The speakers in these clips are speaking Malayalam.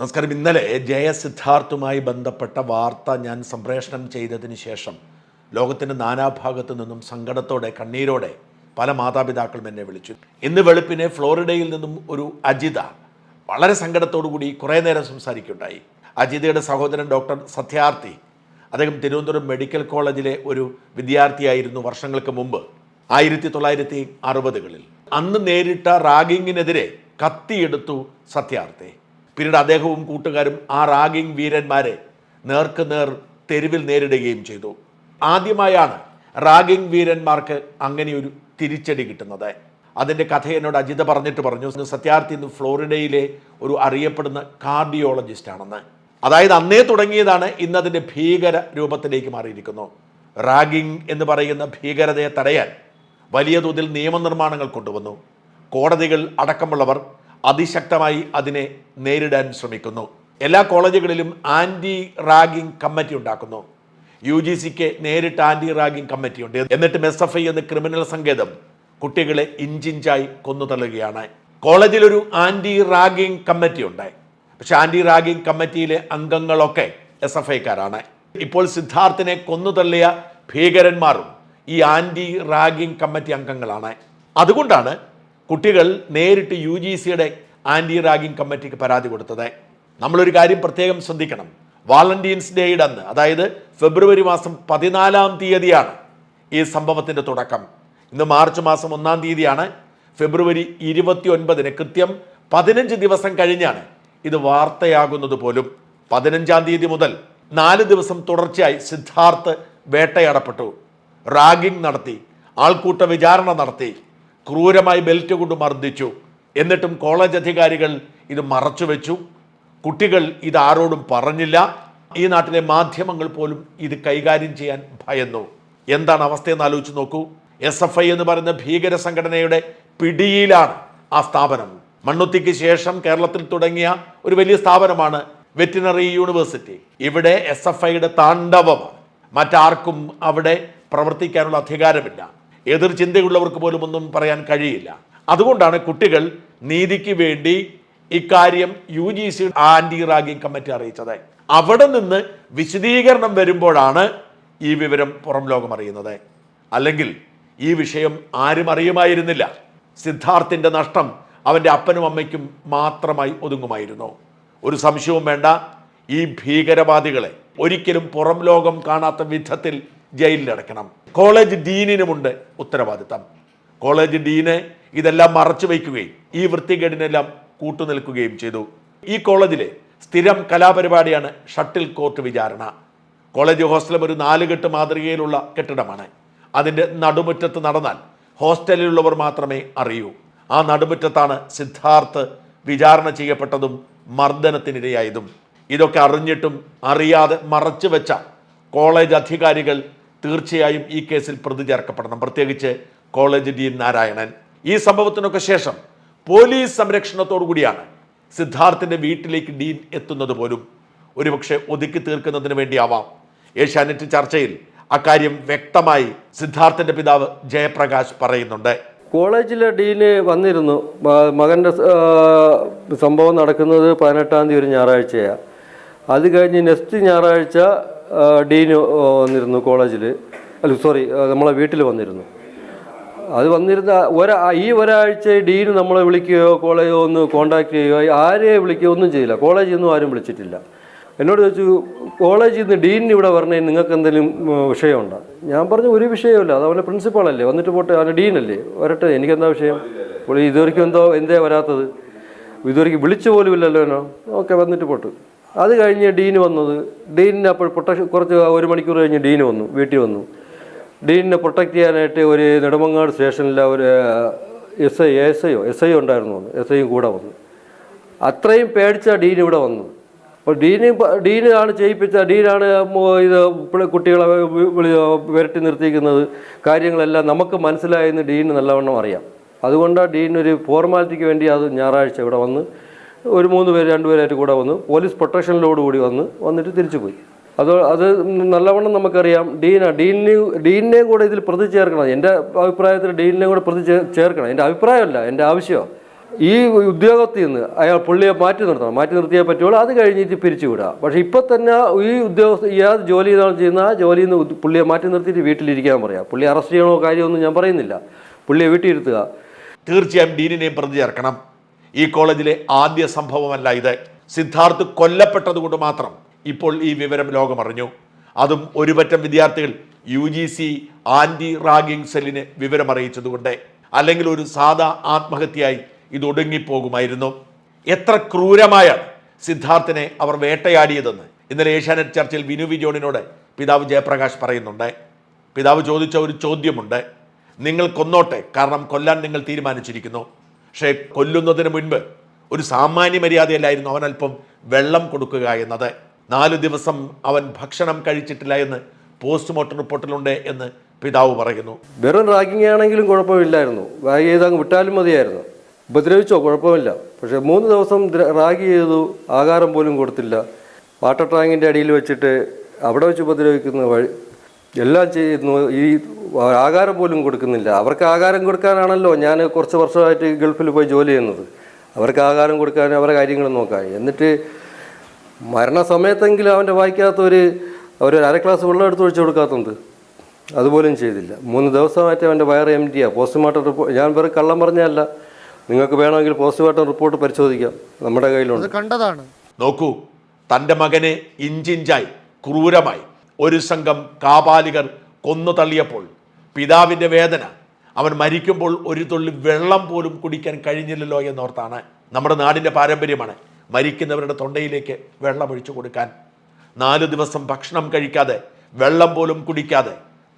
നമസ്കാരം. ഇന്നലെ ജയസിദ്ധാർത്ഥുമായി ബന്ധപ്പെട്ട വാർത്ത ഞാൻ സംപ്രേഷണം ചെയ്തതിന് ശേഷം ലോകത്തിന്റെ നാനാഭാഗത്തു നിന്നും സങ്കടത്തോടെ കണ്ണീരോടെ പല മാതാപിതാക്കളും എന്നെ വിളിച്ചു. ഇന്ന് വെളുപ്പിനെ ഫ്ലോറിഡയിൽ നിന്നും ഒരു അജിത വളരെ കൂടി കുറേ നേരം സംസാരിക്കുകയുണ്ടായി. അജിതയുടെ സഹോദരൻ ഡോക്ടർ സത്യാർത്ഥി അദ്ദേഹം തിരുവനന്തപുരം മെഡിക്കൽ കോളേജിലെ ഒരു വിദ്യാർത്ഥിയായിരുന്നു വർഷങ്ങൾക്ക് മുമ്പ് ആയിരത്തി തൊള്ളായിരത്തി അറുപതുകളിൽ. അന്ന് നേരിട്ട റാഗിങ്ങിനെതിരെ കത്തിയെടുത്തു സത്യാർത്ഥി. പിന്നീട് അദ്ദേഹവും കൂട്ടുകാരും ആ റാഗിംഗ് വീരന്മാരെ നേർക്ക് നേർ തെരുവിൽ നേരിടുകയും ചെയ്തു. ആദ്യമായാണ് റാഗിംഗ് വീരന്മാർക്ക് അങ്ങനെയൊരു തിരിച്ചടി കിട്ടുന്നത്. അതിന്റെ കഥ എന്നോട് അജിത പറഞ്ഞിട്ട് പറഞ്ഞു സത്യാർത്ഥി ഇന്ന് ഫ്ലോറിഡയിലെ ഒരു അറിയപ്പെടുന്ന കാർഡിയോളജിസ്റ്റ് ആണെന്ന് അതായത് അന്നേ തുടങ്ങിയതാണ് ഇന്ന് അതിന്റെ ഭീകര രൂപത്തിലേക്ക് മാറിയിരിക്കുന്നു. റാഗിംഗ് എന്ന് പറയുന്ന ഭീകരതയെ തടയാൻ വലിയ തോതിൽ നിയമനിർമ്മാണങ്ങൾ കൊണ്ടുവന്നു. കോടതികൾ അടക്കമുള്ളവർ അതിശക്തമായി അതിനെ നേരിടാൻ ശ്രമിക്കുന്നു. എല്ലാ കോളേജുകളിലും ആന്റി റാഗിംഗ് കമ്മിറ്റി ഉണ്ടാക്കുന്നു. യു ജി സിക്ക് നേരിട്ട് ആന്റി റാഗിംഗ് കമ്മിറ്റി ഉണ്ട്. എന്നിട്ടും എസ് എഫ് ഐ എന്ന ക്രിമിനൽ സങ്കേതം കുട്ടികളെ ഇഞ്ചിഞ്ചായി കൊന്നു തള്ളുകയാണ്. കോളേജിലൊരു ആന്റി റാഗിംഗ് കമ്മിറ്റി ഉണ്ട്. പക്ഷെ ആന്റി റാഗിംഗ് കമ്മിറ്റിയിലെ അംഗങ്ങളൊക്കെ എസ് എഫ് ഐക്കാരാണ് ഇപ്പോൾ സിദ്ധാർത്ഥിനെ കൊന്നു തള്ളിയ ഭീകരന്മാരും ഈ ആന്റി റാഗിംഗ് കമ്മിറ്റി അംഗങ്ങളാണ്. അതുകൊണ്ടാണ് കുട്ടികൾ നേരിട്ട് യു ജി സിയുടെ ആന്റി റാഗിംഗ് കമ്മിറ്റിക്ക് പരാതി കൊടുത്തത്. നമ്മളൊരു കാര്യം പ്രത്യേകം ശ്രദ്ധിക്കണം. വാലന്റീൻസ് ഡേയുടെ അന്ന് അതായത് ഫെബ്രുവരി മാസം പതിനാലാം തീയതിയാണ് ഈ സംഭവത്തിന്റെ തുടക്കം. ഇന്ന് മാർച്ച് മാസം ഒന്നാം തീയതിയാണ്. ഫെബ്രുവരി ഇരുപത്തി ഒൻപതിന് കൃത്യം പതിനഞ്ച് ദിവസം കഴിഞ്ഞാണ് ഇത് വാർത്തയാകുന്നത് പോലും. പതിനഞ്ചാം തീയതി മുതൽ നാല് ദിവസം തുടർച്ചയായി സിദ്ധാർത്ഥ് വേട്ടയാടപ്പെട്ടു. റാഗിംഗ് നടത്തി ആൾക്കൂട്ട വിചാരണ നടത്തി. ക്രൂരമായി ബെൽറ്റ് കൊണ്ട് മർദ്ദിച്ചു. എന്നിട്ടും കോളേജ് അധികാരികൾ ഇത് മറച്ചു വെച്ചു. കുട്ടികൾ ഇത് ആരോടും പറഞ്ഞില്ല. ഈ നാട്ടിലെ മാധ്യമങ്ങൾ പോലും ഇത് കൈകാര്യം ചെയ്യാൻ ഭയന്നു. എന്താണ് അവസ്ഥയെന്ന് ആലോചിച്ച് നോക്കൂ. എസ് എഫ് ഐ എന്ന് പറയുന്ന ഭീകര സംഘടനയുടെ പിടിയിലാണ് ആ സ്ഥാപനം. മണ്ണുത്തിക്ക് ശേഷം കേരളത്തിൽ തുടങ്ങിയ ഒരു വലിയ സ്ഥാപനമാണ് വെറ്റിനറി യൂണിവേഴ്സിറ്റി. ഇവിടെ എസ് എഫ് ഐയുടെ താണ്ഡവമാണ് മറ്റാർക്കും അവിടെ പ്രവർത്തിക്കാനുള്ള അധികാരമില്ല. എതിർ ചിന്തയുള്ളവർക്ക് പോലും ഒന്നും പറയാൻ കഴിയില്ല. അതുകൊണ്ടാണ് കുട്ടികൾ നീതിക്ക് വേണ്ടി ഇക്കാര്യം U G C anti ragging committee അറിയിച്ചത്. അവിടെ നിന്ന് വിശദീകരണം വരുമ്പോഴാണ് ഈ വിവരം പുറം ലോകം അറിയുന്നത്. അല്ലെങ്കിൽ ഈ വിഷയം ആരും അറിയുമായിരുന്നില്ല. സിദ്ധാർത്ഥിന്റെ നഷ്ടം അവന്റെ അപ്പനും അമ്മയ്ക്കും മാത്രമായി ഒതുങ്ങുമായിരുന്നു. ഒരു സംശയവും വേണ്ട ഈ ഭീകരവാദികളെ ഒരിക്കലും പുറം ലോകം കാണാത്ത വിധത്തിൽ ജയിലിലടയ്ക്കണം. കോളേജ് ഡീനിനുമുണ്ട് ഉത്തരവാദിത്തം. കോളേജ് ഡീന് ഇതെല്ലാം മറച്ചു വയ്ക്കുകയും ഈ വൃത്തികേടിനെല്ലാം കൂട്ടുനിൽക്കുകയും ചെയ്തു. ഈ കോളേജിലെ സ്ഥിരം കലാപരിപാടിയാണ് ഷട്ടിൽ കോർട്ട് വിചാരണ. കോളേജ് ഹോസ്റ്റലും ഒരു നാലുകെട്ട് മാതൃകയിലുള്ള കെട്ടിടമാണ്. അതിന്റെ നടുമുറ്റത്ത് നടന്നാൽ ഹോസ്റ്റലിലുള്ളവർ മാത്രമേ അറിയൂ. ആ നടുമുറ്റത്താണ് സിദ്ധാർത്ഥ് വിചാരണ ചെയ്യപ്പെട്ടതും മർദ്ദനത്തിനിരയായതും. ഇതൊക്കെ അറിഞ്ഞിട്ടും അറിയാതെ മറച്ചു വെച്ച കോളേജ് അധികാരികൾ തീർച്ചയായും ഈ കേസിൽ പ്രതി ചേർക്കപ്പെടണം. പ്രത്യേകിച്ച് കോളേജ് ഡീൻ നാരായണൻ. ഈ സംഭവത്തിനൊക്കെ ശേഷം പോലീസ് സംരക്ഷണത്തോടു കൂടിയാണ് സിദ്ധാർത്ഥിന്റെ വീട്ടിലേക്ക് ഡീൻ എത്തുന്നത് പോലും. ഒരുപക്ഷെ ഒതുക്കി തീർക്കുന്നതിന് വേണ്ടിയാവാം. ഏഷ്യാനെറ്റ് ചർച്ചയിൽ അക്കാര്യം വ്യക്തമായി സിദ്ധാർത്ഥിന്റെ പിതാവ് ജയപ്രകാശ് പറയുന്നുണ്ട്. കോളേജിലെ ഡീന് വന്നിരുന്നു. മകന്റെ സംഭവം നടക്കുന്നത് പതിനെട്ടാം തീയതി ഒരു ഞായറാഴ്ചയാണ് അത് കഴിഞ്ഞ് നെക്സ്റ്റ് ഞായറാഴ്ച ഡീന് വന്നിരുന്നു കോളേജിൽ അല്ല സോറി നമ്മളെ വീട്ടിൽ വന്നിരുന്നു. അത് വന്നിരുന്ന ഒരാ ഈ ഒരാഴ്ച ഡീന് നമ്മളെ വിളിക്കുകയോ കോളേജോ ഒന്ന് കോണ്ടാക്ട് ചെയ്യുകയോ ആരെയെ വിളിക്കുകയോ ഒന്നും ചെയ്യില്ല. കോളേജിൽ നിന്നും ആരും വിളിച്ചിട്ടില്ല. എന്നോട് ചോദിച്ചു കോളേജിൽ നിന്ന് ഡീനിന് ഇവിടെ വരണേ നിങ്ങൾക്ക് എന്തെങ്കിലും വിഷയമുണ്ടോ? ഞാൻ പറഞ്ഞു ഒരു വിഷയമില്ല അത് അവന്റെ പ്രിൻസിപ്പാളല്ലേ. വന്നിട്ട് പോട്ടെ അവന്റെ ഡീനല്ലേ. വരട്ടെ എനിക്കെന്താ വിഷയം? ഇതുവരെയ്ക്കും എന്തോ എന്തേ വരാത്തത്. ഇതുവരെയ്ക്ക് വിളിച്ചു പോലും ഇല്ലല്ലോ എന്നോ? ഓക്കെ വന്നിട്ട് പോട്ട്. അത് കഴിഞ്ഞ് ഡീൻ വന്നത്. ഡീനിന് അപ്പോൾ പ്രൊട്ടക്ഷൻ കുറച്ച് ഒരു മണിക്കൂർ കഴിഞ്ഞ് ഡീൻ വന്നു വീട്ടിൽ വന്നു. ഡീനിനെ പ്രൊട്ടക്റ്റ് ചെയ്യാനായിട്ട് ഒരു നെടുമങ്ങാട് സ്റ്റേഷനിലെ ഒരു എസ് ഐ എസ് ഐയോ എസ് ഐ ഉണ്ടായിരുന്നു വന്നു എസ് ഐയും കൂടെ വന്നു. അത്രയും പേടിച്ച ഡീൻ ഇവിടെ വന്നു. അപ്പോൾ ഡീന് ഡീനാണ് ചെയ്യിപ്പിച്ച ഡീനാണ് ഇത് കുട്ടികളെ വിരട്ടി നിർത്തിയിരിക്കുന്നത്. കാര്യങ്ങളെല്ലാം നമുക്ക് മനസ്സിലായെന്ന് ഡീന് നല്ലവണ്ണം അറിയാം. അതുകൊണ്ടാണ് ഡീൻ ഒരു ഫോർമാലിറ്റിക്ക് വേണ്ടി അത് ഞായറാഴ്ച ഇവിടെ വന്ന് ഒരു മൂന്ന് പേര് രണ്ടുപേരായിട്ട് കൂടെ വന്നു. പോലീസ് പ്രൊട്ടക്ഷനിലോട് കൂടി വന്ന് വന്നിട്ട് തിരിച്ചു പോയി അത് അത് നല്ലവണ്ണം നമുക്കറിയാം. ഡീന ഡീനെ ഡീനിനെയും കൂടെ ഇതിൽ പ്രതി ചേർക്കണം. എന്റെ അഭിപ്രായത്തിൽ ഡീനിനെയും കൂടെ പ്രതി ചേർക്കണം. എന്റെ അഭിപ്രായമല്ല എന്റെ ആവശ്യമോ? ഈ ഉദ്യോഗത്തിൽ നിന്ന് അയാൾ പുള്ളിയെ മാറ്റി നിർത്തണം. മാറ്റി നിർത്തിയേ പറ്റുള്ളൂ. അത് കഴിഞ്ഞിട്ട് പിരിച്ചു പിരിച്ചുവിടുക പക്ഷേ ഇപ്പോൾ തന്നെ ഈ ഉദ്യോഗസ്ഥ ഇയാൾ ജോലി ചെയ്താണ് ചെയ്യുന്ന ആ ജോലിയിൽ നിന്ന് പുള്ളിയെ മാറ്റി നിർത്തിയിട്ട് വീട്ടിലിരിക്കാൻ പറയാം. പുള്ളി അറസ്റ്റ് ചെയ്യണോ കാര്യമൊന്നും ഞാൻ പറയുന്നില്ല. പുള്ളിയെ വീട്ടിലിരുത്തുക. തീർച്ചയായും ഡീനിനെയും പ്രതി ചേർക്കണം. ഈ കോളേജിലെ ആദ്യ സംഭവമല്ല ഇത്. സിദ്ധാർത്ഥ് കൊല്ലപ്പെട്ടതുകൊണ്ട് മാത്രം ഇപ്പോൾ ഈ വിവരം ലോകമറിഞ്ഞു. അതും ഒരുപറ്റം വിദ്യാർത്ഥികൾ U G C anti ragging സെല്ലിന് വിവരം അറിയിച്ചതുകൊണ്ട് അല്ലെങ്കിൽ ഒരു സാധാ ആത്മഹത്യയായി ഇത് ഒടുങ്ങിപ്പോകുമായിരുന്നു. എത്ര ക്രൂരമായാണ് സിദ്ധാർത്ഥിനെ അവർ വേട്ടയാടിയതെന്ന് ഇന്നലെ ഏഷ്യാനെറ്റ് ചർച്ചയിൽ വിനു വിജോണിനോട് പിതാവ് ജയപ്രകാശ് പറയുന്നുണ്ട്. പിതാവ് ചോദിച്ച ഒരു ചോദ്യമുണ്ട്. നിങ്ങൾ കൊന്നോട്ടെ കാരണം കൊല്ലാൻ നിങ്ങൾ തീരുമാനിച്ചിരിക്കുന്നു. പക്ഷേ കൊല്ലുന്നതിന് മുൻപ് ഒരു സാമാന്യ മര്യാദയല്ലായിരുന്നു അവൻ അല്പം വെള്ളം കൊടുക്കുക എന്നത്. നാല് ദിവസം അവൻ ഭക്ഷണം കഴിച്ചിട്ടില്ല എന്ന് പോസ്റ്റ്മോർട്ടം റിപ്പോർട്ടിലുണ്ട് എന്ന് പിതാവ് പറയുന്നു. വെറും റാഗിങ് ആണെങ്കിലും കുഴപ്പമില്ലായിരുന്നു. റാഗ് ചെയ്ത് അങ്ങ് വിട്ടാലും മതിയായിരുന്നു. ഉപദ്രവിച്ചോ? കുഴപ്പമില്ല. പക്ഷേ മൂന്ന് ദിവസം റാഗി ചെയ്തു ആഹാരം പോലും കൊടുത്തില്ല. വാട്ടർ ടാങ്കിന്റെ അടിയിൽ വെച്ചിട്ട് അവിടെ വെച്ച് ഉപദ്രവിക്കുന്ന വഴി എല്ലാം ചെയ്യുന്നു ഈ ആഹാരം പോലും കൊടുക്കുന്നില്ല. അവർക്ക് ആഹാരം കൊടുക്കാനാണല്ലോ ഞാൻ കുറച്ച് വർഷമായിട്ട് ഗൾഫിൽ പോയി ജോലി ചെയ്യുന്നത്. അവർക്ക് ആഹാരം കൊടുക്കാൻ അവരുടെ കാര്യങ്ങൾ നോക്കാൻ. എന്നിട്ട് മരണസമയത്തെങ്കിലും അവന്റെ വായിക്കാത്ത ഒരു ഒരു അര ക്ലാസ് വെള്ളം എടുത്ത് ഒഴിച്ചു കൊടുക്കാത്തത് അതുപോലും ചെയ്തില്ല. മൂന്ന് ദിവസമായിട്ട് അവന്റെ വയറ് എം ടിയാണ് പോസ്റ്റ്മോർട്ടം റിപ്പോർട്ട് ഞാൻ വെറും കള്ളം പറഞ്ഞല്ല നിങ്ങൾക്ക് വേണമെങ്കിൽ പോസ്റ്റ്മോർട്ടം റിപ്പോർട്ട് പരിശോധിക്കാം. നമ്മുടെ കയ്യിലുണ്ട്. അത് കണ്ടതാണ്. നോക്കൂ തന്റെ മകനെ ഇഞ്ചിഞ്ചായി ക്രൂരമായി ഒരു സംഘം കാപാലികർ കൊന്നു തള്ളിയപ്പോൾ പിതാവിന്റെ വേദന. അവൻ മരിക്കുമ്പോൾ ഒരു തുള്ളി വെള്ളം പോലും കുടിക്കാൻ കഴിഞ്ഞില്ലല്ലോ എന്നോർത്താണ്. നമ്മുടെ നാടിന്റെ പാരമ്പര്യമാണ് മരിക്കുന്നവരുടെ തൊണ്ടയിലേക്ക് വെള്ളം ഒഴിച്ചു കൊടുക്കാൻ. നാല് ദിവസം ഭക്ഷണം കഴിക്കാതെ വെള്ളം പോലും കുടിക്കാതെ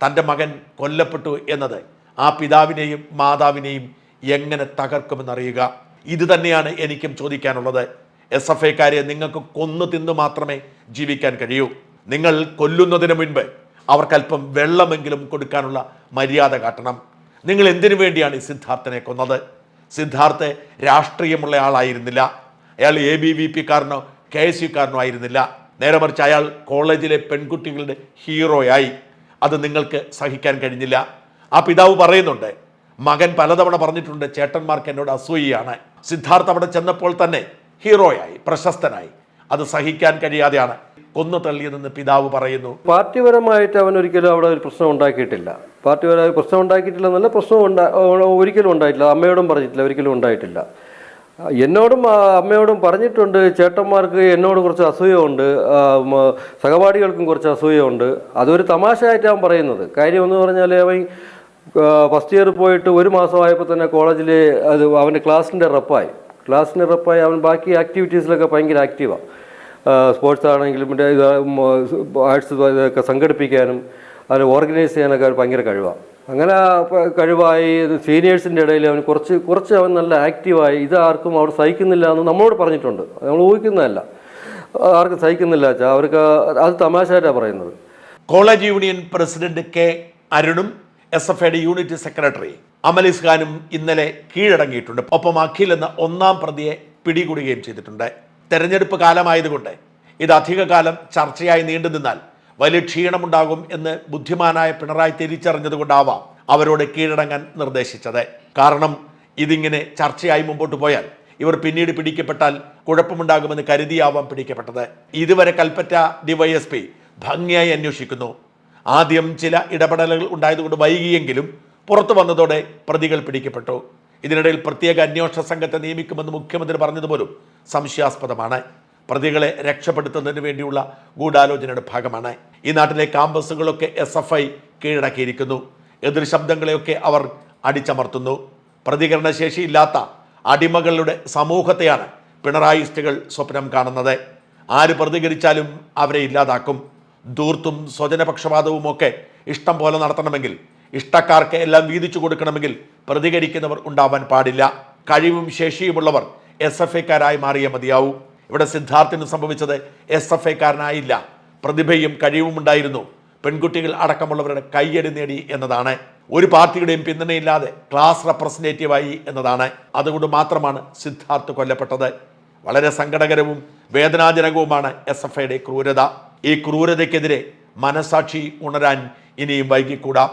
തന്റെ മകൻ കൊല്ലപ്പെട്ടു എന്നത് ആ പിതാവിനെയും മാതാവിനെയും എങ്ങനെ തകർക്കുമെന്നറിയുക. ഇത് തന്നെയാണ് എനിക്കും ചോദിക്കാനുള്ളത്. എസ് എഫ് ഐക്കാരെ നിങ്ങൾക്ക് കൊന്നു തിന്ന് മാത്രമേ ജീവിക്കാൻ കഴിയൂ. നിങ്ങൾ കൊല്ലുന്നതിന് മുൻപ് അവർക്കല്പം വെള്ളമെങ്കിലും കൊടുക്കാനുള്ള മര്യാദ കാട്ടണം. നിങ്ങൾ എന്തിനു വേണ്ടിയാണ് ഈ സിദ്ധാർത്ഥനെ കൊന്നത്? സിദ്ധാർത്ഥ രാഷ്ട്രീയമുള്ള ആളായിരുന്നില്ല. അയാൾ എ ബി വി പി കാരനോ കെ എസ് യുക്കാരനോ ആയിരുന്നില്ല. നേരെ മറിച്ച് അയാൾ കോളേജിലെ പെൺകുട്ടികളുടെ ഹീറോയായി. അത് നിങ്ങൾക്ക് സഹിക്കാൻ കഴിഞ്ഞില്ല. ആ പിതാവ് പറയുന്നുണ്ട് മകൻ പലതവണ പറഞ്ഞിട്ടുണ്ട് ചേട്ടന്മാർക്ക് എന്നോട് അസൂയയാണ്. സിദ്ധാർത്ഥ് അവിടെ ചെന്നപ്പോൾ തന്നെ ഹീറോയായി പ്രശസ്തനായി. അത് സഹിക്കാൻ കഴിയാതെയാണ്. കൊന്നു തള്ളിയതെന്ന് പിതാവ് പറയുന്നു. പാർട്ടിപരമായിട്ട് അവൻ ഒരിക്കലും അവിടെ ഒരു പ്രശ്നം ഉണ്ടാക്കിയിട്ടില്ല. പാർട്ടിപരമായി പ്രശ്നം ഉണ്ടാക്കിയിട്ടില്ല എന്നല്ല പ്രശ്നം ഉണ്ടാ ഒരിക്കലും ഉണ്ടായിട്ടില്ല. അമ്മയോടും പറഞ്ഞിട്ടില്ല ഒരിക്കലും ഉണ്ടായിട്ടില്ല. എന്നോടും അമ്മയോടും പറഞ്ഞിട്ടുണ്ട് ചേട്ടന്മാർക്ക് എന്നോട് കുറച്ച് അസൂയമുണ്ട് സഹപാഠികൾക്കും കുറച്ച് അസൂയമുണ്ട് അതൊരു തമാശയായിട്ടാണ് പറയുന്നത്. കാര്യം എന്ന് പറഞ്ഞാൽ അവൻ ഫസ്റ്റ് ഇയർ പോയിട്ട് ഒരു മാസമായപ്പോൾ തന്നെ കോളേജിൽ അത് അവന്റെ ക്ലാസ്സിന്റെ റെപ്പായി. ക്ലാസ്സിന്റെ റെപ്പായി അവൻ ബാക്കി ആക്ടിവിറ്റീസിലൊക്കെ ഭയങ്കര ആക്റ്റീവാണ് സ്പോർട്സ് ആണെങ്കിലും മറ്റേ ഇത് ആർട്സ് ഇതൊക്കെ സംഘടിപ്പിക്കാനും അത് ഓർഗനൈസ് ചെയ്യാനൊക്കെ ഭയങ്കര കഴിവാണ് അങ്ങനെ കഴിവായി സീനിയേഴ്സിന്റെ ഇടയിൽ അവന് കുറച്ച് കുറച്ച് അവൻ നല്ല ആക്റ്റീവായി ഇത് ആർക്കും അവിടെ സഹിക്കുന്നില്ല എന്ന് നമ്മളോട് പറഞ്ഞിട്ടുണ്ട്. നമ്മൾ ഊഹിക്കുന്നതല്ല. ആർക്കും സഹിക്കുന്നില്ല വെച്ചാൽ അവർക്ക് അത് തമാശയായിട്ടാണ് പറയുന്നത്. കോളേജ് യൂണിയൻ പ്രസിഡന്റ് കെ അരുണും എസ് എഫ് ഐയുടെ യൂണിറ്റ് സെക്രട്ടറി അമലിസ് ഖാനും ഇന്നലെ കീഴടങ്ങിയിട്ടുണ്ട്. ഒപ്പം അഖിൽ എന്ന ഒന്നാം പ്രതിയെ പിടികൂടുകയും ചെയ്തിട്ടുണ്ട്. തെരഞ്ഞെടുപ്പ് കാലമായതുകൊണ്ട് ഇത് അധികകാലം ചർച്ചയായി നീണ്ടു നിന്നാൽ വലിയ ക്ഷീണമുണ്ടാകും എന്ന് ബുദ്ധിമാനായ പിണറായി തിരിച്ചറിഞ്ഞതുകൊണ്ടാവാം അവരോട് കീഴടങ്ങാൻ നിർദ്ദേശിച്ചത്. കാരണം ഇതിങ്ങനെ ചർച്ചയായി മുമ്പോട്ട് പോയാൽ ഇവർ പിന്നീട് പിടിക്കപ്പെട്ടാൽ കുഴപ്പമുണ്ടാകുമെന്ന് കരുതിയാവാം പിടിക്കപ്പെട്ടത്. ഇതുവരെ കൽപ്പറ്റ ഡിവൈഎസ്പി ഭംഗിയായി അന്വേഷിക്കുന്നു. ആദ്യം ചില ഇടപെടലുകൾ ഉണ്ടായതുകൊണ്ട് വൈകിയെങ്കിലും പുറത്തു വന്നതോടെ പ്രതികൾ പിടിക്കപ്പെട്ടു. ഇതിനിടയിൽ പ്രത്യേക അന്വേഷണ സംഘത്തെ നിയമിക്കുമെന്ന് മുഖ്യമന്ത്രി പറഞ്ഞതുപോലും സംശയാസ്പദമാണ്. പ്രതികളെ രക്ഷപ്പെടുത്തുന്നതിന് വേണ്ടിയുള്ള ഗൂഢാലോചനയുടെ ഭാഗമാണ്. ഈ നാട്ടിലെ ക്യാമ്പസുകളൊക്കെ എസ് എഫ് ഐ കീഴടക്കിയിരിക്കുന്നു. എതിർ ശബ്ദങ്ങളെയൊക്കെ അവർ അടിച്ചമർത്തുന്നു. പ്രതികരണശേഷിയില്ലാത്ത അടിമകളുടെ സമൂഹത്തെയാണ് പിണറായിസ്റ്റുകൾ സ്വപ്നം കാണുന്നത്. ആര് പ്രതികരിച്ചാലും അവരെ ഇല്ലാതാക്കും. ധൂർത്തും സ്വജനപക്ഷപാതവും ഒക്കെ ഇഷ്ടം പോലെ നടത്തണമെങ്കിൽ ഇഷ്ടക്കാർക്ക് എല്ലാം വീതിച്ചു കൊടുക്കണമെങ്കിൽ പ്രതികരിക്കുന്നവർ ഉണ്ടാവാൻ പാടില്ല. കഴിവും ശേഷിയുമുള്ളവർ എസ് എഫ് ഐക്കാരായി മാറിയേ മതിയാവൂ. ഇവിടെ സിദ്ധാർത്ഥിന് സംഭവിച്ചത് എസ് എഫ് ഐക്കാരനായില്ല. പ്രതിഭയും കഴിവും ഉണ്ടായിരുന്നു. പെൺകുട്ടികൾ അടക്കമുള്ളവരുടെ കയ്യടി നേടി എന്നതാണ്. ഒരു പാർട്ടിയുടെയും പിന്തുണയില്ലാതെ ക്ലാസ് റെപ്രസെന്റേറ്റീവായി എന്നതാണ്. അതുകൊണ്ട് മാത്രമാണ് സിദ്ധാർത്ഥ് കൊല്ലപ്പെട്ടത്. വളരെ സങ്കടകരവും വേദനാജനകവുമാണ് എസ് എഫ് ഐയുടെ ക്രൂരത. ഈ ക്രൂരതയ്ക്കെതിരെ മനസാക്ഷി ഉണരാൻ ഇനിയും വൈകിക്കൂടാ.